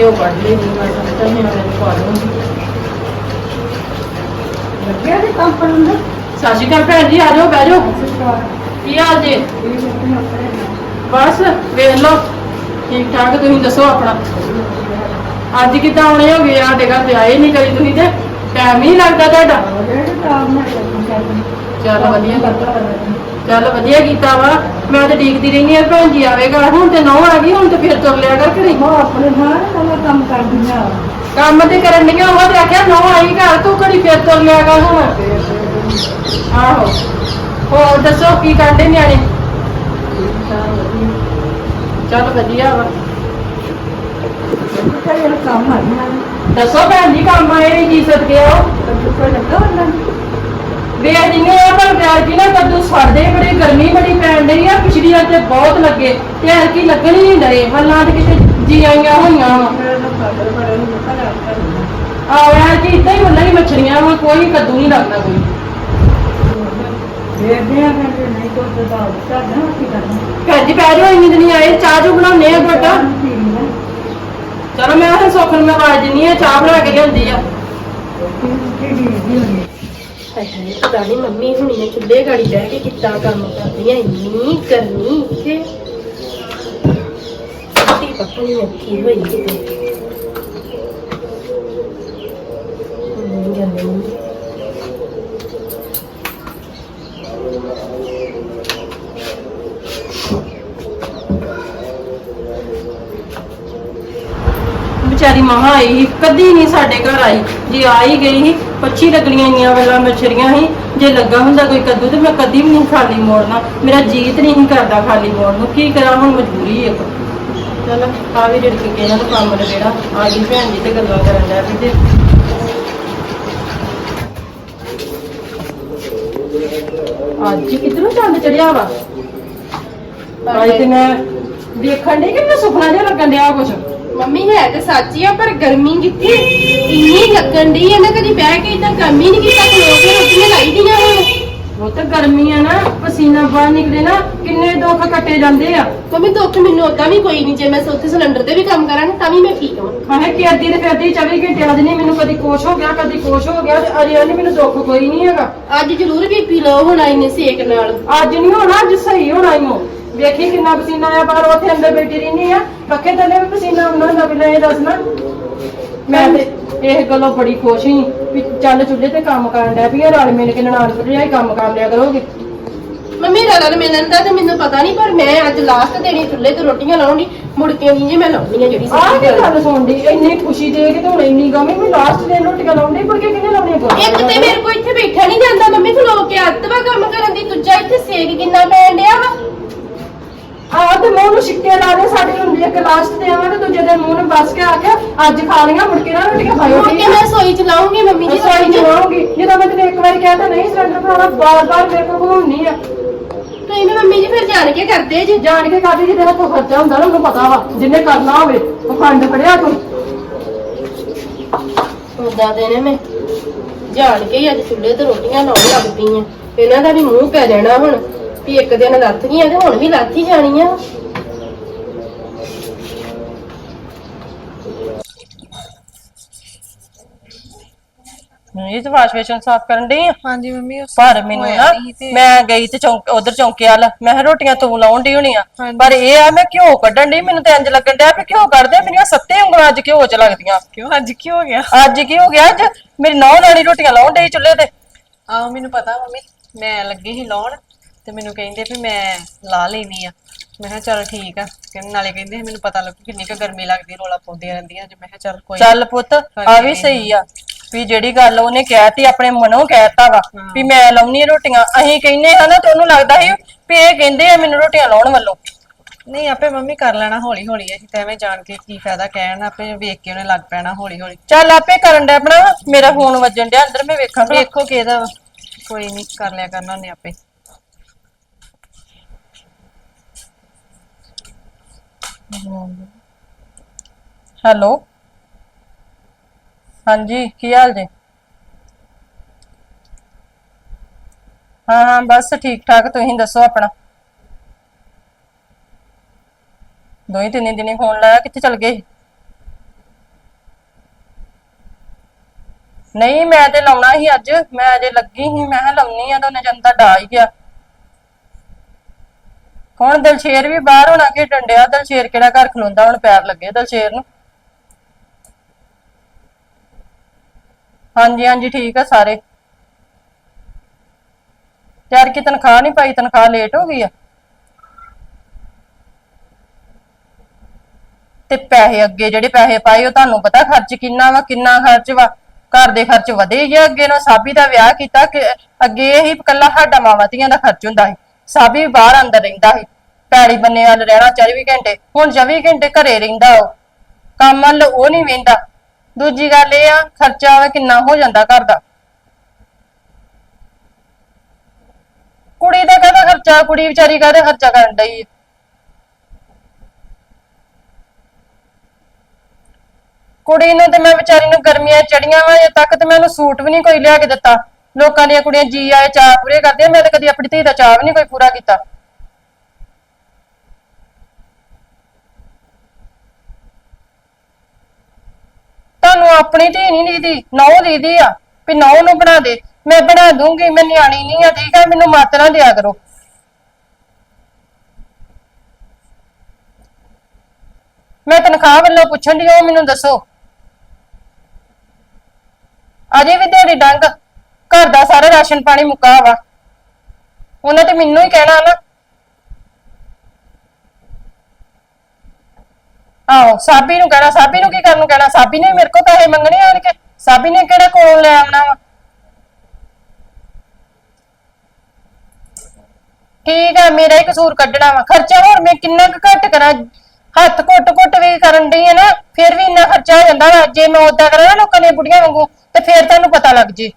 ਤਾਂ ਕਿਉਂ ਕੱਢ ਲਈ ਨਹੀਂ ਮੈਂ ਸਮਝਦਾ ਨਹੀਂ ਮੈਂ ਪਾ ਲੂੰਗੀ ਲੱਗਿਆ ਤੇ ਕੰਪਨ ਨੂੰ? ਸਤਿ ਸ਼੍ਰੀ ਅਕਾਲ ਭੈਣ ਜੀ ਆ ਜਾਓ ਬਹਿ ਜਾਓ। ਕੀ ਹਾਲ ਜੀ? ਬਸ ਵੇਖ ਲਓ। ਠੀਕ ਠਾਕ ਤੁਸੀਂ ਦੱਸੋ ਆਪਣਾ? ਅੱਜ ਕਿੱਦਾਂ ਆਉਣੇ ਹੋ ਗਏ ਸਾਡੇ ਘਰ ਤੇ ਆਏ ਨਹੀਂ ਕਰੀ ਤੁਸੀਂ ਤੇ? ਟਾਈਮ ਹੀ ਲੱਗਦਾ ਤੁਹਾਡਾ। ਚੱਲ ਵਧੀਆ। ਚੱਲ ਵਧੀਆ ਕੀਤਾ ਵਾ। ਮੈਂ ਤੇ ਦੇਖਦੀ ਰਹਿੰਦੀ ਆ ਭੈਣ ਜੀ ਆਵੇਗਾ। ਹੁਣ ਤੇ ਨੌ ਆ ਗਈ ਹੁਣ ਤੇ ਫਿਰ ਤੁਰ ਲਿਆ ਕਰ ਘਰੇ। ਉਹ ਆਪਣੇ ਨਾਲ ਨਵਾਂ ਕੰਮ ਕਰਦੀਆਂ। ਕੰਮ ਤੇ ਕਰਨ ਦੀਆਂ ਉਹ ਤੇ ਆਖਿਆ ਨੌ ਆਈ ਘਰ ਤੂੰ ਘੜੀ ਫਿਰ ਤੁਰ ਲਿਆ ਕਰ ਹੁਣ। ਆਹੋ। ਹੋਰ ਦੱਸੋ ਕੀ ਕਰਦੇ ਨਿਆਣੇ? ਚੱਲ ਵਧੀਆ ਵਾ। ਕੰਮ ਆਈਆਂ ਦੱਸੋ ਭੈਣ ਜੀ ਕੰਮ ਆਏ ਜੀ ਸਦਕੇ ਆਓ ਲੱਗਾ ਉਹਨਾਂ ਨੂੰ? ਵੇ ਜਿੰਨੇ ਆ ਪਰ ਪਿਆਰ ਕੀ ਨਾ ਕੱਦੂ ਸਾਡੇ ਬੜੀ ਗਰਮੀ ਬੜੀ ਪੈਣ ਡਈ ਆ, ਪਿਛਲੀਆਂ ਤੇ ਬਹੁਤ ਲੱਗੇ ਤੇ ਐਰ ਕੀ ਲੱਗਣ ਹੀ ਨਹੀਂ ਡਏ, ਹੱਲਾਂ ਤੇ ਕਿਤੇ ਜੀ ਆਈਆਂ ਹੋਈਆਂ ਵਾ। ਮੇਰੇ ਐਰ ਕੀ ਇਦਾਂ ਹੀ ਹੁੰਦਾ ਹੀ ਮੱਛਰੀਆਂ ਵਾ, ਕੋਈ ਕੱਦੂ ਨਹੀਂ ਲੱਗਦਾ ਕੋਈ। ਭੈਣ ਜੀ ਪੈ ਜਾਓ, ਇੰਨੀ ਦਿਨੀ ਆਏ, ਚਾਹ ਚੂ ਬਣਾਉਣੇ ਆ ਤੁਹਾਡਾ। ਚਲੋ, ਮੈਂ ਤਾਂ ਸੋਖਣ ਮੈਂ ਆਵਾਜ਼ ਦਿੰਨੀ ਆ, ਚਾਹ ਬਣਾ ਕੇ ਲਿਆਂਦੀ ਆ। ਹਾਏ ਪਤਾ ਨਹੀਂ ਮੰਮੀ ਹੁਣੀ ਨੇ ਚੁੱਲ੍ਹੇ ਗਾੜੀ ਬਹਿ ਕੇ ਕਿੱਦਾਂ ਕੰਮ ਕਰਦੀਆਂ ਇੰਨੀ ਗਰਮੀ ਇੱਥੇ। ਟੀ ਪੱਕੀ ਰੱਖੀ ਹੋਈ ਕਿਤੇ। ਨਹੀਂ ਜਾਂਦੇ ਨਹੀਂ ਵਿਚਾਰੀ ਮਹਾ ਆਈ ਸੀ, ਕਦੀ ਨਹੀਂ ਸਾਡੇ ਘਰ ਆਈ। ਜੇ ਆ ਹੀ ਗਈ ਸੀ ਪੱਛੀ ਲੱਗਣੀਆਂ ਆਈਆਂ ਵੇਲਾ ਮਛਰੀਆਂ ਸੀ। ਜੇ ਲੱਗਾ ਹੁੰਦਾ ਕੋਈ ਕੱਦੂ ਤੇ ਮੈਂ ਕਦੀ ਵੀ ਨਹੀਂ ਖਾਲੀ ਮੋੜਨਾ। ਮੇਰਾ ਜੀਤ ਨਹੀਂ ਸੀ ਕਰਦਾ ਖਾਲੀ ਮੋੜਨ ਨੂੰ। ਕੀ ਕਰਾਂ, ਹੁਣ ਮਜਬੂਰੀ ਇੱਕ। ਚਲ, ਆ ਵੀ ਜਿਹੜੀ ਕਿ ਇਹਨਾਂ ਨੂੰ ਕੰਮ ਜਿਹੜਾ ਆ ਗਈ ਭੈਣ ਜੀ ਤੇ ਗੱਲਾਂ ਕਰਨ ਲੱਗ ਪਈ ਤੇ। ਅੱਜ ਕਿਧਰੋਂ ਚੰਦ ਚੜਿਆ ਵਾ? ਅੱਜ ਤੇ ਮੈਂ ਦੇਖਣ ਡਈ ਕਿ ਮੈਨੂੰ ਸੁਪਨਾ ਜਿਹਾ ਲੱਗਣ ਡਿਆ ਕੁਛ? ਮੰਮੀ ਹੈ ਤੇ ਸੱਚੀ ਆ ਪਰ ਗਰਮੀ ਕਿੱਥੇ ਇੰਨੀ ਲੱਗਣ ਦੀ ਹੈ ਨਾ ਕਦੀ ਬਹਿ ਕੇ ਇਦਾਂ ਕੰਮ ਹੀ ਨਹੀਂ ਕੀਤਾ ਖਲੋ ਕੇ ਰੋਟੀਆਂ ਲਾਈ ਦੀਆਂ ਹੁਣ ਉਹ ਤਾਂ ਗਰਮੀ ਆ ਨਾ ਪਸੀਨਾ ਬਾਹਰ ਨਿਕਲੇ ਨਾ ਕਿੰਨੇ ਦੁੱਖ ਕੱਟੇ ਜਾਂਦੇ ਆ। ਮੰਮੀ ਦੁੱਖ ਮੈਨੂੰ ਉਦਾਂ ਵੀ ਕੋਈ ਨਹੀਂ ਜੇ ਮੈਂ ਉੱਥੇ ਸਿਲੰਡਰ ਤੇ ਵੀ ਕੰਮ ਕਰਾਂ ਨਾ ਤਾਂ ਵੀ ਮੈਂ ਠੀਕ ਹਾਂ। ਖਾਣੇ ਕਿ ਅੱਧੀ ਤੇ ਫਿਰਦੀ 24 ਘੰਟੇ ਅੱਜ ਨਹੀਂ ਮੈਨੂੰ ਕਦੀ ਕੁਛ ਹੋ ਗਿਆ ਕਦੀ ਕੁਛ ਹੋ ਗਿਆ ਤੇ ਅਜੇ ਨਹੀਂ ਮੈਨੂੰ ਦੁੱਖ ਕੋਈ ਨਹੀਂ ਹੈਗਾ। ਅੱਜ ਜ਼ਰੂਰ ਬੀਪੀ ਲੋ ਹੋਣਾ ਇਹਨੇ ਸੇਕ ਨਾਲ। ਅੱਜ ਨਹੀਂ ਹੋਣਾ ਅੱਜ ਸਹੀ ਹੋਣਾ ਈ ਓ। ਵੇਖੀ ਕਿੰਨਾ ਪਸੀਨਾ ਆਇਆ ਬਾਹਰ ਉੱਥੇ ਅੰਦਰ ਬੈਠੀ ਰਹਿੰਦੀ ਆ। ਪੱਖੇ ਥੱਲੇ ਵੀ ਪਸੀਨਾ ਆਉਂਦਾ ਹੁੰਦਾ ਪਹਿਲਾਂ ਇਹ ਦੱਸਣਾ। ਮੈਂ ਤੇ ਇਹ ਗੱਲੋਂ ਬੜੀ ਖੁਸ਼ ਸੀ ਵੀ ਚੱਲ ਚੁੱਲ੍ਹੇ ਤੇ ਕੰਮ ਕਰਨ ਡਿਆ ਵੀ ਰਲ ਮਿਲ ਕੇ ਨਨਾਣ ਭਰਜਾਈ ਕੰਮ ਕਰ ਲਿਆ ਕਰੋਗੇ। ਮੰਮੀ ਰਲਣ ਮਿਲਣ ਦਾ ਤੇ ਮੈਨੂੰ ਪਤਾ ਨਹੀਂ ਪਰ ਮੈਂ ਅੱਜ ਲਾਸਟ ਦੇਣੀ ਚੁੱਲ੍ਹੇ ਤੇ ਰੋਟੀਆਂ ਲਾਉਣੀ ਮੁੜ ਕੇ ਨਹੀਂ ਜੇ ਮੈਂ ਲਾਉਣੀ ਆ ਜਿਹੜੀ ਆਹ ਕੀ। ਗੱਲ ਸੁਣਦੀ? ਇੰਨੀ ਖੁਸ਼ੀ ਦੇ ਕੇ ਤੇ ਹੁਣ ਇੰਨੀ ਗਮੀ ਮੈਂ ਲਾਸਟ ਦਿਨ ਰੋਟੀਆਂ ਲਾਉਂਦੀ ਪਰ ਕਿੰਨੇ ਲਾਉਣੀਆਂ ਕੋਈ ਇੱਕ ਤੇ ਮੇਰੇ ਕੋਲ ਇੱਥੇ ਬੈਠਾ ਨਹੀਂ ਜਾਂਦਾ ਮੰਮੀ ਖਲੋ ਕੇ ਅੱਤਵਾ ਕੰਮ ਕਰਨ ਦੀ ਦੂਜਾ ਇੱਥੇ ਸੇਕ ਕਿੰਨਾ ਪੈਣ ਡਿਆ ਵਾ ਆਹ ਤੇ ਮੂੰਹ ਨੂੰ ਛਿੱਕੇ ਲਾ ਦੇ ਸਾਡੀ ਹੁੰਦੀ ਇੱਕ ਲਾਸਟ ਤੇ ਆਵਾਂ ਤੇ ਦੂਜੇ ਬਸ ਕੇ ਆ ਕੇ ਅੱਜ ਖਾ ਲਈਆਂ ਮੁੜ ਕੇ ਨਾ ਰੋਟੀਆਂ ਖਾਇਓ ਮੁੜ ਕੇ ਮੈਂ ਸੋਈ ਚ ਲਾਉਂਗੀ ਮੰਮੀ ਜੀ ਸੋਈ ਚਲਾਉਂਗੀ ਜਦੋਂ ਮੈਂ ਤੈਨੂੰ ਇੱਕ ਵਾਰੀ ਕਹਿਤਾ ਨਹੀਂ ਸਿਲੰਡਰ ਬਣਾਉਣਾ ਬਾਰ-ਬਾਰ ਮੇਰੇ ਕੋਲ ਹੋਣੀ ਆ। ਤੁਸੀਂ ਵੀ ਮੰਮੀ ਜੀ ਫਿਰ ਜਾਣ ਕੇ ਕਰਦੇ ਜੀ। ਜਾਣ ਕੇ ਕਾਦੀ ਜਿਹਦੇ ਹੱਥੋਂ ਖਰਚਾ ਹੁੰਦਾ ਨਾ ਉਹਨੂੰ ਪਤਾ ਵਾ ਜਿੰਨੇ ਕਰਨਾ ਹੋਵੇ ਉਹ ਖੰਡ ਫੜਿਆ ਤੂੰ। ਉਦਾਂ ਦੇ ਨੇ ਮੈਂ ਜਾਣ ਕੇ ਹੀ ਅੱਜ ਚੁੱਲ੍ਹੇ ਤੇ ਰੋਟੀਆਂ ਲਾਉਣ ਲੱਗ ਪਈ ਆ। ਇਹਨਾਂ ਦਾ ਵੀ ਮੂੰਹ ਪੈ ਜਾਣਾ ਹੁਣ ਵੀ ਇੱਕ ਦਿਨ ਲੱਥ ਗਈਆਂ ਤੇ ਹੁਣ ਵੀ ਲੱਥ ਹੀ ਜਾਣੀਆਂ। ਇਹ ਤਾਂ ਵਾਸ਼ ਵੇਸ਼ਨ ਸਾਫ਼ ਕਰਨ ਡਈ ਆ? ਹਾਂਜੀ ਮੰਮੀ ਉਸ ਪਰ ਮੈਨੂੰ ਨਾ ਮੈਂ ਗਈ ਤੇ ਚੌਂਕ ਉਧਰ ਚੌਂਕੇ ਵਾਲ ਮੈਂ ਕਿਹਾ ਰੋਟੀਆਂ ਤੂੰ ਲਾਉਣ ਡਈ ਹੋਣੀ ਆ। ਪਰ ਇਹ ਆ ਮੈਂ ਘਿਓ ਕੱਢਣ ਡਈ ਮੈਨੂੰ ਤੇ ਇੰਜ ਲੱਗਣ ਡਿਆ ਵੀ ਘਿਓ ਕੱਢਦੇ ਮੇਰੀਆਂ ਸੱਤੇ ਉਂਗਲਾਂ ਅੱਜ ਘਿਓ ਚ ਲੱਗਦੀਆਂ। ਕਿਉਂ? ਅੱਜ ਕੀ ਹੋ ਗਿਆ? ਅੱਜ ਕੀ ਹੋ ਗਿਆ? ਅੱਜ ਮੇਰੀ ਨੌ ਰਾਣੀ ਰੋਟੀਆਂ ਲਾਉਣ ਡਈ ਚੁੱਲ੍ਹੇ ਤੇ। ਆਹ ਮੈਨੂੰ ਪਤਾ ਮੰਮੀ ਮੈਂ ਲੱਗੀ ਸੀ ਲਾਉਣ ਤੇ ਮੈਨੂੰ ਕਹਿੰਦੇ ਵੀ ਮੈਂ ਲਾ ਲੈਣੀ ਆ। ਮੈਂ ਕਿਹਾ ਚਲ ਠੀਕ ਆ। ਕਹਿੰਦੇ ਨਾਲੇ ਕਹਿੰਦੇ ਸੀ ਮੈਨੂੰ ਪਤਾ ਲੱਗੂ ਕਿੰਨੀ ਕੁ ਗਰਮੀ ਲੱਗਦੀ ਰੋਲਾ ਪਾਉਂਦੀਆਂ ਰਹਿੰਦੀਆਂ ਜੇ ਮੈਂ ਕਿਹਾ ਚਲ ਕੋਈ ਚੱਲ ਪੁੱਤ ਆ ਵੀ ਸਹੀ ਆ। ਵੀ ਜਿਹੜੀ ਗੱਲ ਉਹਨੇ ਕਹਿਤੀ ਆਪਣੇ ਮਨੋਂ ਕਹਿਤਾ ਵਾ ਵੀ ਮੈਂ ਲਾਉਣੀ ਰੋਟੀਆਂ। ਅਸੀਂ ਕਹਿੰਦੇ ਹਾਂ ਨਾ ਤੇ ਉਹਨੂੰ ਲੱਗਦਾ ਸੀ ਵੀ ਇਹ ਕਹਿੰਦੇ ਆ ਮੈਨੂੰ ਰੋਟੀਆਂ ਲਾਉਣ ਵੱਲੋਂ। ਨਹੀਂ ਆਪੇ ਮੰਮੀ ਕਰ ਲੈਣਾ ਹੌਲੀ ਹੌਲੀ ਅਸੀਂ ਤਾਂ ਐਵੇਂ ਜਾਣ ਕੇ ਕੀ ਫਾਇਦਾ ਕਹਿਣ ਆਪੇ ਵੇਖ ਕੇ ਉਹਨੇ ਲੱਗ ਪੈਣਾ ਹੌਲੀ ਹੌਲੀ ਚੱਲ ਆਪੇ ਕਰਨ ਡਿਆ ਆਪਣਾ ਮੇਰਾ ਫੋਨ ਵੱਜਣ ਡਿਆ ਅੰਦਰ ਮੈਂ ਵੇਖਾਂ ਭਲਾ। ਵੇਖੋ ਕਿਹਦਾ ਵਾ। ਕੋਈ ਨਹੀਂ ਕਰ ਲਿਆ ਕਰਨਾ ਉਹਨੇ ਆਪੇ। ਹੈਲੋ। ਹਾਂਜੀ, ਕੀ ਹਾਲ ਜੀ? ਹਾਂ ਹਾਂ, ਬਸ ਠੀਕ ਠਾਕ ਤੁਸੀਂ ਦੱਸੋ ਆਪਣਾ? ਦੋਈ ਤਿੰਨ ਦਿਨੇ ਫੋਨ ਲਾਇਆ, ਕਿੱਥੇ ਚਲ ਗਏ? ਨਹੀਂ, ਮੈਂ ਤੇ ਲਾਉਣਾ ਸੀ ਅੱਜ, ਮੈਂ ਅਜੇ ਲੱਗੀ ਸੀ, ਮੈਂ ਕਿਹਾ ਲਾਉਣੀ ਆ ਤਾਂ ਉਹਨੇ ਜਨਤਾ ਡਾ ਹੀ ਗਿਆ। ਹੁਣ ਦਲਸ਼ੇਰ ਵੀ ਬਾਹਰ ਹੋਣਾ ਕਿ ਡੰਡਿਆ? ਦਲਸ਼ੇਰ ਕਿਹੜਾ ਘਰ ਖਲੋਂਦਾ, ਹੁਣ ਪੈਰ ਲੱਗੇ ਦਲਸ਼ੇਰ ਨੂੰ। ਹਾਂਜੀ ਹਾਂਜੀ, ਠੀਕ ਆ ਸਾਰੇ। ਯਾਰ ਕੀ ਤਨਖਾਹ ਨਹੀਂ ਪਾਈ? ਤਨਖਾਹ ਲੇਟ ਹੋ ਗਈ ਆ। ਤੇ ਪੈਸੇ ਅੱਗੇ ਜਿਹੜੇ ਪੈਸੇ ਪਾਏ, ਉਹ ਤੁਹਾਨੂੰ ਪਤਾ ਖਰਚ ਕਿੰਨਾ ਵਾ, ਕਿੰਨਾ ਖਰਚ ਵਾ। ਘਰ ਦੇ ਖਰਚ ਵਧੇ ਹੀ ਆ ਅੱਗੇ ਨਾ ਸਾਬੀ ਦਾ ਵਿਆਹ ਕੀਤਾ ਕਿ ਅੱਗੇ ਇਹੀ ਇਕੱਲਾ ਸਾਡਾ ਮਾਵਾਂ ਧੀਆਂ ਦਾ ਖਰਚ ਹੁੰਦਾ ਸੀ। ਸਾਬੀ ਬਾਹਰ ਅੰਦਰ ਰਹਿੰਦਾ ਸੀ। ਪੈੜੀ ਬੰਨੇ ਵੱਲ ਰਹਿਣਾ 24 ਘੰਟੇ। ਹੁਣ 24 ਘੰਟੇ ਘਰੇ ਰਹਿੰਦਾ ਉਹ। ਕੰਮ ਵੱਲ ਉਹ ਨਹੀਂ ਵੇਂਦਾ। ਦੂਜੀ ਗੱਲ ਇਹ ਆ, ਖਰਚਾ ਵਾ ਕਿੰਨਾ ਹੋ ਜਾਂਦਾ ਘਰ ਦਾ। ਕੁੜੀ ਦਾ ਕਾਹਦਾ ਖਰਚਾ, ਕੁੜੀ ਵਿਚਾਰੀ ਕਾਹਦਾ ਖਰਚਾ ਕਰਨ ਡਈ ਹੈ ਕੁੜੀ ਨੂੰ ਤੇ ਮੈਂ ਵਿਚਾਰੀ ਨੂੰ ਗਰਮੀਆਂ ਚੜੀਆਂ ਵਾ, ਅਜੇ ਤੱਕ ਤੇ ਮੈਂ ਉਹਨੂੰ ਸੂਟ ਵੀ ਨਹੀਂ ਕੋਈ ਲਿਆ ਕੇ ਦਿੱਤਾ। ਲੋਕਾਂ ਦੀਆਂ ਕੁੜੀਆਂ ਜੀ ਆਏ ਚਾਹ ਪੂਰੇ ਕਰਦੀਆਂ, ਮੈਂ ਤਾਂ ਕਦੀ ਆਪਣੀ ਧੀ ਦਾ ਚਾਹ ਵੀ ਨਹੀਂ ਕੋਈ ਪੂਰਾ ਕੀਤਾ। ਤੁਹਾਨੂੰ ਆਪਣੀ ਧੀ ਨਹੀਂ ਦੀਦੀ ਨੌ ਦੀਦੀ ਆ। ਵੀ ਨੌ ਨੂੰ ਬਣਾ ਦੇ, ਮੈਂ ਬਣਾ ਦੂੰਗੀ, ਮੈਂ ਨਿਆਣੀ ਨਹੀਂ ਆ, ਠੀਕ ਆ, ਮੈਨੂੰ ਮੱਤ ਦਿਆ ਕਰੋ। ਮੈਂ ਤਨਖਾਹ ਵੱਲੋਂ ਪੁੱਛਣ ਦੀ ਉਹ ਮੈਨੂੰ ਦੱਸੋ। ਅਜੇ ਵੀ ਦਿਹਾੜੀ ਡੰਗ, ਘਰ ਦਾ ਸਾਰਾ ਰਾਸ਼ਨ ਪਾਣੀ ਮੁੱਕਾ ਵਾ। ਉਹਨਾਂ ਤੇ ਮੈਨੂੰ ਹੀ ਕਹਿਣਾ ਨਾ। ਆਹੋ, ਸਾਬੀ ਨੂੰ ਕਹਿਣਾ, ਸਾਬੀ ਨੂੰ ਕੀ ਕਰਨ ਨੂੰ ਕਹਿਣਾ? ਸਾਬੀ ਨੇ ਮੇਰੇ ਕੋਲ ਪੈਸੇ ਮੰਗਣੇ ਆਣ ਕੇ ਸਾਬੀ ਨੇ ਕਿਹੜਾ ਕੋਲ ਲੈ ਆਉਣਾ ਵਾ? ਠੀਕ ਆ, ਮੇਰਾ ਹੀ ਕਸੂਰ ਕੱਢਣਾ ਵਾ। ਖਰਚਾ ਹੋਰ ਮੈਂ ਕਿੰਨਾ ਕੁ ਘੱਟ ਕਰਾਂ? ਹੱਥ ਘੁੱਟ ਘੁੱਟ ਵੀ ਕਰਨ ਡਈ ਆ ਨਾ, ਫਿਰ ਵੀ ਇੰਨਾ ਖਰਚਾ ਹੋ ਜਾਂਦਾ ਵਾ। ਜੇ ਮੈਂ ਉਦਾਂ ਕਰਾਂ ਨਾ ਲੋਕਾਂ ਦੀਆਂ ਬੁੜੀਆਂ ਵਾਂਗੂ, ਤੇ ਫਿਰ ਤੁਹਾਨੂੰ ਪਤਾ ਲੱਗ ਜੇ।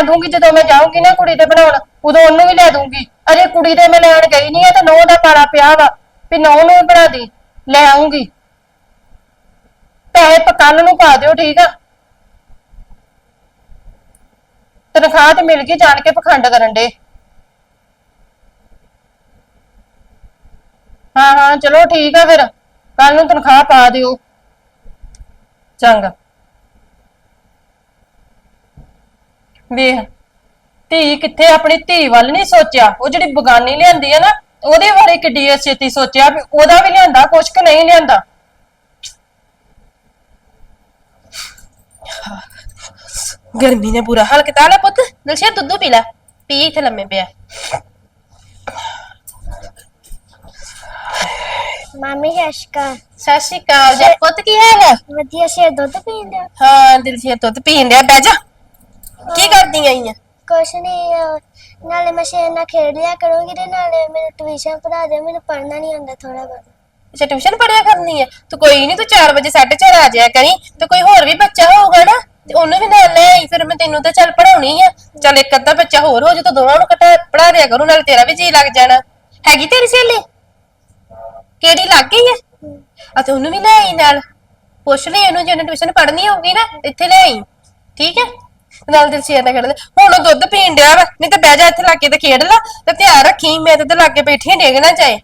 ਬਣਾ ਦੂੰਗੀ ਜਦੋਂ ਮੈਂ ਜਾਊਂਗੀ ਨਾ ਕੁੜੀ ਦੇ ਬਣਾਉਣ, ਉਦੋਂ ਉਹਨੂੰ ਵੀ ਲੈ ਦੂੰਗੀ ਅਜੇ ਕੁੜੀ ਦੇ ਮੈਂ ਲੈਣ ਗਈ ਨਹੀਂ ਆ ਤੇ ਨੌ ਦਾ ਪਾਲਾ ਪਿਆ ਵਾ। ਵੀ ਨੌ ਨੂੰ ਵੀ ਬਣਾ ਦੀ, ਲੈ ਆਉਂਗੀ ਪੈਸੇ ਕੱਲ ਨੂੰ ਪਾ ਦਿਓ, ਠੀਕ ਆ? ਤਨਖਾਹ ਤੇ ਮਿਲ ਗਈ ਜਾਣ ਕੇ ਪਖੰਡ ਕਰਨ ਦੇ। ਹਾਂ ਹਾਂ, ਚਲੋ ਠੀਕ ਆ ਫਿਰ। ਕੱਲ ਨੂੰ ਤਨਖਾਹ ਪਾ ਦਿਓ। ਚੰਗਾ। ਵੇਖ ਧੀ ਕਿੱਥੇ ਆਪਣੀ ਧੀ ਵੱਲ ਨਹੀਂ ਸੋਚਿਆ? ਉਹ ਜਿਹੜੀ ਬਗਾਨੀ ਲਿਆਂਦੀ ਹੈ ਨਾ ਉਹਦੇ ਬਾਰੇ ਕਿੱਡੀ ਛੇਤੀ ਸੋਚਿਆ ਵੀ ਉਹਦਾ ਵੀ ਲਿਆਂਦਾ ਕੁਛ ਕਿ ਨਹੀਂ ਲਿਆਂਦਾ। ਗਰਮੀ ਨੇ ਬੁਰਾ ਹਾਲ ਕੀਤਾ ਲੈ ਪੁੱਤ। ਦਲਸ਼ਾ ਦੁੱਧ ਪੀ ਲੈ। ਪੀ ਇੱਥੇ ਲੰਮੇ ਪਿਆ। ਮਾਮੀ ਅਸ਼ਕਾ ਸਤਿ ਸ਼੍ਰੀ ਅਕਾਲ। ਜੀ ਪੁੱਤ ਕੀ ਹਾਲ ਹੈ ਵਧੀਆ ਸੇ ਦੁੱਧ ਪੀਂਦੇ ਹਾਂ ਦਿਲਸ਼ਾ ਦੁੱਧ ਪੀਣ ਡਿਆ। ਬਹਿ ਜਾ। ਕੀ ਕਰਦੀ ਆਈ ਆ ਕੁਛ ਨਹੀਂ ਅਹ, ਨਾਲੇ ਮੈਂ ਸ਼ੇਰ ਨਾਲ ਖੇਡ ਲਿਆ ਕਰੂੰਗੀ ਤੇ ਨਾਲੇ ਮੈਨੂੰ ਟਿਊਸ਼ਨ ਪੜ੍ਹਾ ਦੇ ਮੈਨੂੰ ਪੜ੍ਹਨਾ ਨਹੀਂ ਆਉਂਦਾ ਥੋੜਾ ਬਹੁਤ। ਅੱਛਾ ਟਿਊਸ਼ਨ ਪੜਿਆ ਕਰਨੀ ਹੈ ਤੂੰ ਕੋਈ ਨਹੀਂ ਤੂੰ 4 ਵਜੇ 4:30 ਆ ਜਾਇਆ ਕਰੀ ਤੇ ਕੋਈ ਹੋਰ ਵੀ ਬੱਚਾ ਹੋਊਗਾ ਨਾ ਤੇ ਉਹਨੂੰ ਵੀ ਨਾਲ ਲੈ ਆਈ ਫਿਰ ਮੈਂ ਤੈਨੂੰ ਤਾਂ ਚੱਲ ਪੜਾਉਣੀ ਆ। ਚੱਲ ਇੱਕ ਅੱਧਾ ਬੱਚਾ ਹੋਰ ਹੋ ਜੇ ਤਾਂ ਦੋਵਾਂ ਨੂੰ ਇਕੱਠਾ ਪੜਾ ਦਿਆ ਕਰੂ ਨਾਲ ਤੇਰਾ ਵੀ ਜੀ ਲੱਗ ਜਾਣਾ। ਹੈਗੀ ਤੇਰੀ ਸਹੇਲੀ? ਕਿਹੜੀ ਲੱਗ ਗਈ ਹੈ ਆ ਤੇ ਉਹਨੂੰ ਵੀ ਲੈ ਆਈ ਨਾਲ। ਪੁੱਛ ਲਈ ਉਹਨੂੰ ਜੇ ਉਹਨੇ ਟਿਊਸ਼ਨ ਪੜ੍ਹਨੀ ਹੋਊਗੀ ਨਾ ਇੱਥੇ ਲੈ ਆਈ। ਠੀਕ ਹੈ ਨਾਲ ਦਿਲ ਸੀ ਨਾ ਖੇਡਦੇ। ਹੁਣ ਉਹ ਦੁੱਧ ਪੀਣ ਡਿਆ ਵਾ ਨਹੀਂ ਤੇ ਬਹਿ ਜਾ ਇੱਥੇ ਲਾਗੇ ਤੇ ਖੇਡ ਲਾ ਤੇ ਧਿਆਨ ਰੱਖੀ ਮੈਂ ਤੇ ਇੱਧਰ ਲਾਗੇ ਬੈਠੀ ਆਂ, ਡਿੱਗ ਨਾ ਜਾਏ।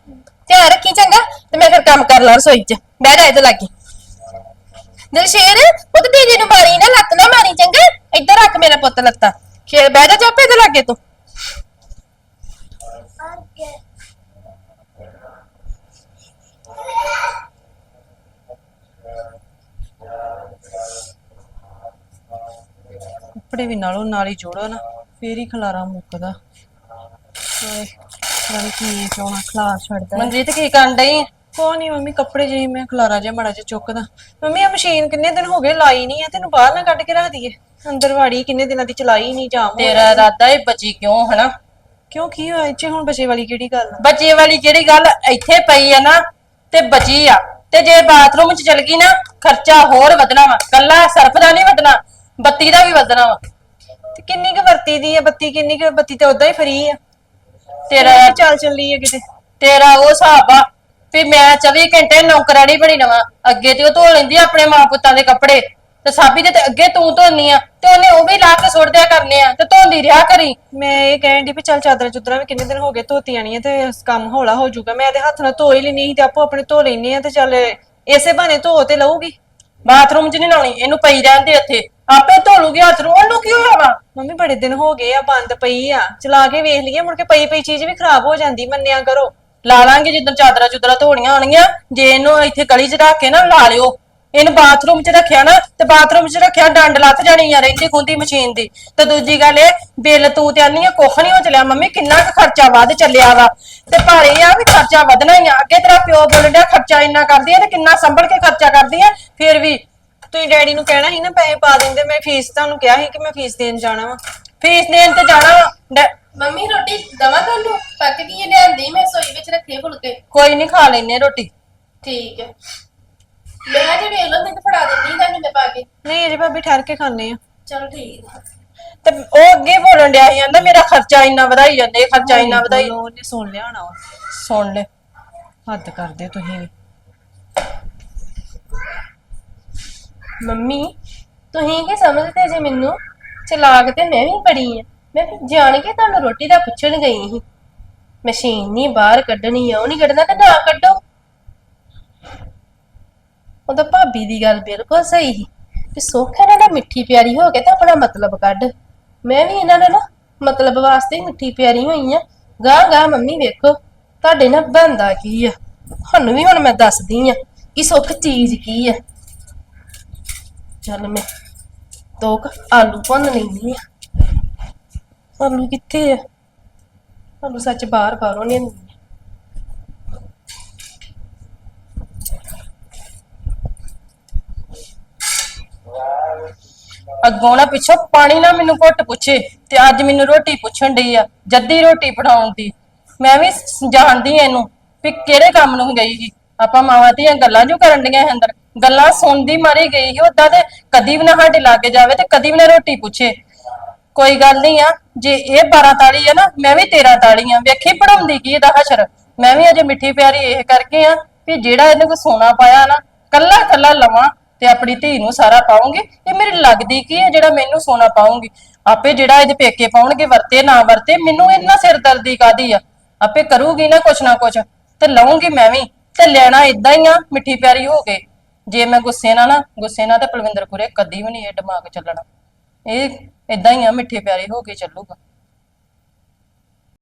ਧਿਆਨ ਰੱਖੀ ਚੰਗਾ ਤੇ ਮੈਂ ਫਿਰ ਕੰਮ ਕਰ ਲਾਂ ਰਸੋਈ 'ਚ ਬਹਿ ਜਾ ਇੱਧਰ ਲਾਗੇ। ਦਿਲਸ਼ੇਰ ਉਹ ਤੇ ਦੀਦੀ ਨੂੰ ਮਾਰੀ ਨਾ ਲੱਤ ਨਾ ਮਾਰੀ ਚੰਗਾ ਇੱਧਰ ਰੱਖ ਮੇਰਾ ਪੁੱਤ ਲੱਤਾਂ। ਖੇਡ ਬਹਿ ਜਾ ਚੁੱਪ ਇੱਧਰ ਲਾਗੇ ਤੂੰ। ਕੱਪੜੇ ਵੀ ਨਾਲੋਂ ਨਾਲ ਹੀ ਜੋੜੋ ਨਾ ਫੇਰ ਹੀ ਖਲਾਰਾ ਮੁੱਕਦਾ। ਨਾਲੇ ਕੀ ਚੋਣਾ ਖਲਾਰ ਛੱਡਦਾ ਮਨਜੀਤ ਕੀ ਕਰਨ ਡਈ? ਕੋਈ ਨਹੀਂ ਮੰਮੀ ਕੱਪੜੇ ਜਿਹੀ ਮੈਂ ਖਲਾਰਾ ਜਿਹਾ ਮਾੜਾ ਜਿਹਾ ਚੁੱਕਦਾ। ਮੰਮੀ ਆ ਮਸ਼ੀਨ ਕਿੰਨੇ ਦਿਨ ਹੋ ਗਏ ਲਾਈ ਨਹੀਂ ਆ ਤੈਨੂੰ ਬਾਹਰ ਨਾ ਕੱਢ ਕੇ ਰੱਖ ਦਈਏ। ਅੰਦਰ ਵਾੜੀ ਕਿੰਨੇ ਦਿਨਾਂ ਦੀ ਚਲਾਈ ਨਹੀਂ ਜਾਮ ਤੇਰਾ ਇਰਾਦਾ ਹੀ ਬਚੀ ਕਿਉਂ ਹਨਾ? ਕਿਉਂ ਕੀ ਹੋਇਆ? ਇੱਥੇ ਹੁਣ ਬਚੇ ਵਾਲੀ ਕਿਹੜੀ ਗੱਲ ਆ? ਬੱਚੇ ਵਾਲੀ ਜਿਹੜੀ ਗੱਲ? ਇੱਥੇ ਪਈ ਆ ਨਾ ਤੇ ਬਚੀ ਆ। ਤੇ ਜੇ ਬਾਥਰੂਮ 'ਚ ਚਲ ਗਈ ਨਾ ਖਰਚਾ ਹੋਰ ਵਧਣਾ ਵਾ। ਕੱਲਾ ਸਰਫ ਦਾ ਨਹੀਂ ਵਧਣਾ। ਬੱਤੀ ਦਾ ਵੀ ਵਧਣਾ ਵਾ। ਤੇ ਕਿੰਨੀ ਕੁ ਵਰਤੀ ਦੀ ਆ ਬੱਤੀ ਕਿੰਨੀ ਕੁ ਬੱਤੀ ਤੇ ਉਦਾਂ ਹੀ ਫਰੀ ਆ। ਤੇਰਾ ਤੇਰਾ ਚੱਲ ਚੱਲੀ ਆ ਕਿਤੇ? ਤੇਰਾ ਉਹ ਹਿਸਾਬ ਆ ਵੀ ਮੈਂ 24 ਘੰਟੇ ਨੌਕਰਾਨੀ ਬਣੀ ਰਵਾਂ। ਅੱਗੇ ਤੇ ਉਹ ਧੋ ਲੈਂਦੀ ਆ ਆਪਣੇ ਮਾਂ ਪੁੱਤਾਂ ਦੇ ਕੱਪੜੇ। ਤੇ ਸਾਬੀ ਦੇ ਤੇ ਅੱਗੇ ਤੂੰ ਧੋਨੀ ਆ ਤੇ ਉਹਨੇ ਉਹ ਵੀ ਲਾ ਕੇ ਸੁੱਟ ਦਿਆ ਕਰਨੇ ਆ ਤੇ ਧੋਂਦੀ ਰਿਹਾ ਕਰੀ। ਮੈਂ ਇਹ ਕਹਿਣ ਦੀ ਵੀ ਚੱਲ ਚਾਦਰਾਂ ਚੁਦਰਾਂ ਵੀ ਕਿੰਨੇ ਦਿਨ ਹੋ ਗਏ ਧੋਤੀਆਂ ਨਹੀਂ ਤੇ ਕੰਮ ਹੌਲਾ ਹੋ ਜਾਊਗਾ। ਮੈਂ ਤੇ ਹੱਥ ਨਾਲ ਧੋ ਹੀ ਲੈਣੀ ਸੀ ਤੇ ਆਪੋ ਆਪਣੇ ਧੋ ਲੈਣੀ ਆ ਤੇ ਚੱਲ ਇਸੇ ਬਹਾਨੇ ਧੋ ਤੇ ਲਊਗੀ। ਬਾਥਰੂਮ 'ਚ ਨਹੀਂ ਲਾਉਣੀ ਇਹਨੂੰ ਪਈ ਰਹਿੰਦੇ ਉੱਥੇ। ਆਪੇ ਧੋ ਲੂਗੀ, ਹੱਥ ਨੂੰ। ਉਹਨੂੰ ਕੀ ਹੋਇਆ ਵਾ? ਮੰਮੀ, ਬੜੇ ਦਿਨ ਹੋ ਗਏ ਆ, ਬੰਦ ਪਈ ਆ। ਚਲਾ ਕੇ ਵੇਖ ਲਈਏ, ਮੁੜ ਕੇ ਪਈ ਪਈ ਚੀਜ਼ ਵੀ ਖਰਾਬ ਹੋ ਜਾਂਦੀ, ਮੰਨਿਆ ਕਰੋ। ਲਾ ਲਾਂਗੇ ਜਿੱਦਾਂ ਚਾਦਰਾਂ ਚੁਦਰਾਂ ਧੋਣੀਆਂ ਹੋਣਗੀਆਂ। ਜੇ ਇਹਨੂੰ ਇੱਥੇ ਗਲੀ 'ਚ ਰੱਖ ਕੇ ਨਾ ਲਾ ਲਿਓ। ਇਹਨੂੰ ਬਾਥਰੂਮ 'ਚ ਰੱਖਿਆ ਨਾ, ਤੇ ਬਾਥਰੂਮ 'ਚ ਰੱਖਿਆ, ਡੰਡ ਲੱਥ ਜਾਣੀ ਆ ਰਹਿੰਦੀ ਖੁੰਦੀ ਮਸ਼ੀਨ ਦੀ। ਤੇ ਦੂਜੀ ਗੱਲ ਇਹ, ਬਿੱਲ ਤੂੰ ਤੇ ਆਨੀ ਆ, ਕੁੱਖ ਨਹੀਂ ਹੋ ਚਲਿਆ। ਮੰਮੀ, ਕਿੰਨਾ ਕੁ ਖਰਚਾ ਵੱਧ ਚੱਲਿਆ ਵਾ। ਤੇ ਪਰ ਇਹ ਆ ਵੀ ਖਰਚਾ ਵਧਣਾ ਹੀ ਆ। ਅੱਗੇ ਤੇਰਾ ਪਿਓ ਬੋਲਣ ਡਿਆ, ਖਰਚਾ ਇੰਨਾ ਕਰਦੀ ਆ ਤੇ ਕਿੰਨਾ ਸੰਭਲ ਕੇ ਖਰਚਾ ਕਰਦੀ ਆ। ਫਿਰ ਵੀ ਤੁਸੀਂ ਡੈਡੀ ਨੂੰ ਕਹਿਣਾ ਸੀ ਨਾ ਪੈਸੇ ਪਾ ਦਿੰਦੇ ਮੈਂ ਫੀਸ ਤੁਹਾਨੂੰ ਕਿਹਾ ਸੀ ਕਿ ਮੈਂ ਫੀਸ ਦੇਣ ਜਾਣਾ ਵਾ। ਫੀਸ ਦੇਣ ਤੇ ਜਾਣਾ ਵਾ। ਡੈ- ਮੰਮੀ ਰੋਟੀ ਦਵਾ ਤੁਹਾਨੂੰ? ਪੱਕ ਗਈ ਹੈ ਲਿਆਂਦੀ ਮੈਂ ਸੋਈ ਵਿੱਚ ਰੱਖੇ ਫੁਲਕੇ। ਕੋਈ ਨਹੀਂ ਖਾ ਲੈਨੇ ਰੋਟੀ। ਠੀਕ ਹੈ। ਮੈਂ ਜੇ ਵੇਖ ਲਓ ਤੇ ਫੜਾ ਦਿੰਦੀ ਤੁਹਾਨੂੰ ਮੈਂ ਪਾ ਕੇ। ਨਹੀਂ ਅਜੇ ਭਾਬੀ ਠਹਿਰ ਕੇ ਖਾਣੇ ਆ। ਚਲੋ ਠੀਕ ਹੈ ਤੇ ਉਹ ਅੱਗੇ ਬੋਲਣ ਡਿਆ ਸੀ ਕਹਿੰਦਾ ਮੇਰਾ ਖਰਚਾ ਇੰਨਾ ਵਧਾਈ ਜਾਂਦੇ ਖਰਚਾ ਇੰਨਾ ਵਧਾਈ। ਉਹਨੇ ਸੁਣ ਲਿਆ ਹੋਣਾ ਵਾ। ਸੁਣ ਲੈ। ਹੱਦ ਕਰਦੇ ਤੁਸੀਂ ਵੀ। ਮੰਮੀ, ਤੁਸੀਂ ਕੀ ਸਮਝਦੇ ਜੇ ਮੈਨੂੰ? ਚਲਾਕ ਤੇ ਮੈਂ ਵੀ ਬੜੀ ਆ। ਮੈਂ ਫਿਰ ਜਾਣ ਕੇ ਤੁਹਾਨੂੰ ਰੋਟੀ ਦਾ ਪੁੱਛਣ ਗਈ ਸੀ। ਮਸ਼ੀਨ ਨਹੀਂ ਬਾਹਰ ਕੱਢਣੀ ਆ, ਉਹ ਨਹੀਂ ਕੱਢਣਾ ਤੇ ਨਾ ਕੱਢੋ। ਉਹਦਾ ਭਾਬੀ ਦੀ ਗੱਲ ਬਿਲਕੁਲ ਸਹੀ ਸੀ। ਕਿ ਸੁੱਖ ਇਹਨਾਂ ਦਾ ਮਿੱਠੀ ਪਿਆਰੀ ਹੋ ਕੇ ਤਾਂ ਆਪਣਾ ਮਤਲਬ ਕੱਢ। ਮੈਂ ਵੀ ਇਹਨਾਂ ਦਾ ਨਾ ਮਤਲਬ ਵਾਸਤੇ ਹੀ ਮਿੱਠੀ ਪਿਆਰੀ ਹੋਈ ਆ। ਗਾਹ ਗਾਹ ਮੰਮੀ ਵੇਖੋ, ਤੁਹਾਡੇ ਨਾਲ ਬੰਦਾ ਕੀ ਆ? ਤੁਹਾਨੂੰ ਵੀ ਹੁਣ ਮੈਂ ਦੱਸਦੀ ਆ ਕਿ ਸੁੱਖ ਚੀਜ਼ ਕੀ ਆ। ਚੱਲ ਮੈਂ ਦੋ ਕੁ ਆਲੂ ਭੁੰਨ ਲੈਂਦੀ ਆ। ਆਲੂ ਕਿੱਥੇ ਆ? ਆਲੂ ਸੱਚ ਬਾਹਰ ਬਾਹਰੋਂ ਨਹੀਂ ਅੱਗੋਂ ਨਾ ਪਿੱਛੋਂ ਪਾਣੀ ਨਾ ਮੈਨੂੰ ਘੁੱਟ ਪੁੱਛੇ ਤੇ ਅੱਜ ਮੈਨੂੰ ਰੋਟੀ ਪੁੱਛਣ ਡਈ ਆ, ਜੱਦੀ ਰੋਟੀ ਪੜਾਉਣ ਦੀ। ਮੈਂ ਵੀ ਸ- ਜਾਣਦੀ ਆ ਇਹਨੂੰ ਵੀ ਕਿਹੜੇ ਕੰਮ ਨੂੰ ਗਈ ਸੀ। ਆਪਾਂ ਮਾਵਾਂ ਧੀਆਂ ਗੱਲਾਂ ਜੋ ਕਰਨ ਡੀਆਂ ਸੀ ਅੰਦਰ। ਗੱਲਾਂ ਸੁਣਦੀ ਮਾਰੀ ਗਈ ਸੀ ਉਦਾਂ ਤੇ ਕਦੀ ਵੀ ਨਾ ਸਾਡੇ ਲਾਗੇ ਜਾਵੇ ਤੇ ਕਦੀ ਵੀ ਨਾ ਰੋਟੀ ਪੁੱਛੇ। ਕੋਈ ਗੱਲ ਨਹੀਂ ਆ, ਜੇ ਇਹ 12 ਤਾਲੀ ਆ ਨਾ, ਮੈਂ ਵੀ 13 ਤਾਲੀ ਆ। ਵੇਖੀ ਪੜਾਉਂਦੀ ਕੀ ਇਹਦਾ ਹਸ਼ਰ? ਮੈਂ ਵੀ ਅਜੇ ਮਿੱਠੀ ਪਿਆਰੀ ਇਹ ਕਰਕੇ ਆ ਵੀ ਜਿਹੜਾ ਇਹਨੂੰ ਕੋ ਸੋਨਾ ਪਾਇਆ ਨਾ, ਕੱਲਾ ਕੱਲਾ ਲਵਾਂ ਤੇ ਆਪਣੀ ਧੀ ਨੂੰ ਸਾਰਾ ਪਾਉਂਗੀ। ਇਹ ਮੇਰੀ ਲੱਗਦੀ ਕੀ ਹੈ ਜਿਹੜਾ ਮੈਨੂੰ ਸੋਨਾ ਪਾਉਂਗੀ? ਆਪੇ ਜਿਹੜਾ ਇਹਦੇ ਪੇਕੇ ਪਾਉਣਗੇ, ਵਰਤੇ ਨਾ ਵਰਤੇ, ਮੈਨੂੰ ਇਹਨਾਂ ਸਿਰਦਰਦੀ ਕਾਦੀ ਆ? ਆਪੇ ਕਰੂਗੀ ਨਾ ਕੁਛ ਨਾ ਕੁਛ, ਤੇ ਲਵਾਂਗੀ ਮੈਂ ਵੀ, ਤੇ ਲੈਣਾ ਇਦਾਂ ਹੀ ਆ, ਮਿੱਠੀ ਪਿਆਰੀ ਹੋ ਕੇ। ਜੇ ਮੈਂ ਗੁੱਸੇ ਨਾਲ ਨਾ, ਗੁੱਸੇ ਨਾਲ ਤਾਂ ਪਲਵਿੰਦਰ ਖੁਰੇ ਕਦੀ ਵੀ ਨਹੀਂ ਇਹ ਦਿਮਾਗ ਚੱਲਣਾ। ਇਹ ਇਦਾਂ ਹੀ ਆ, ਮਿੱਠੇ ਪਿਆਰੇ ਹੋ ਕੇ ਚੱਲੂਗਾ।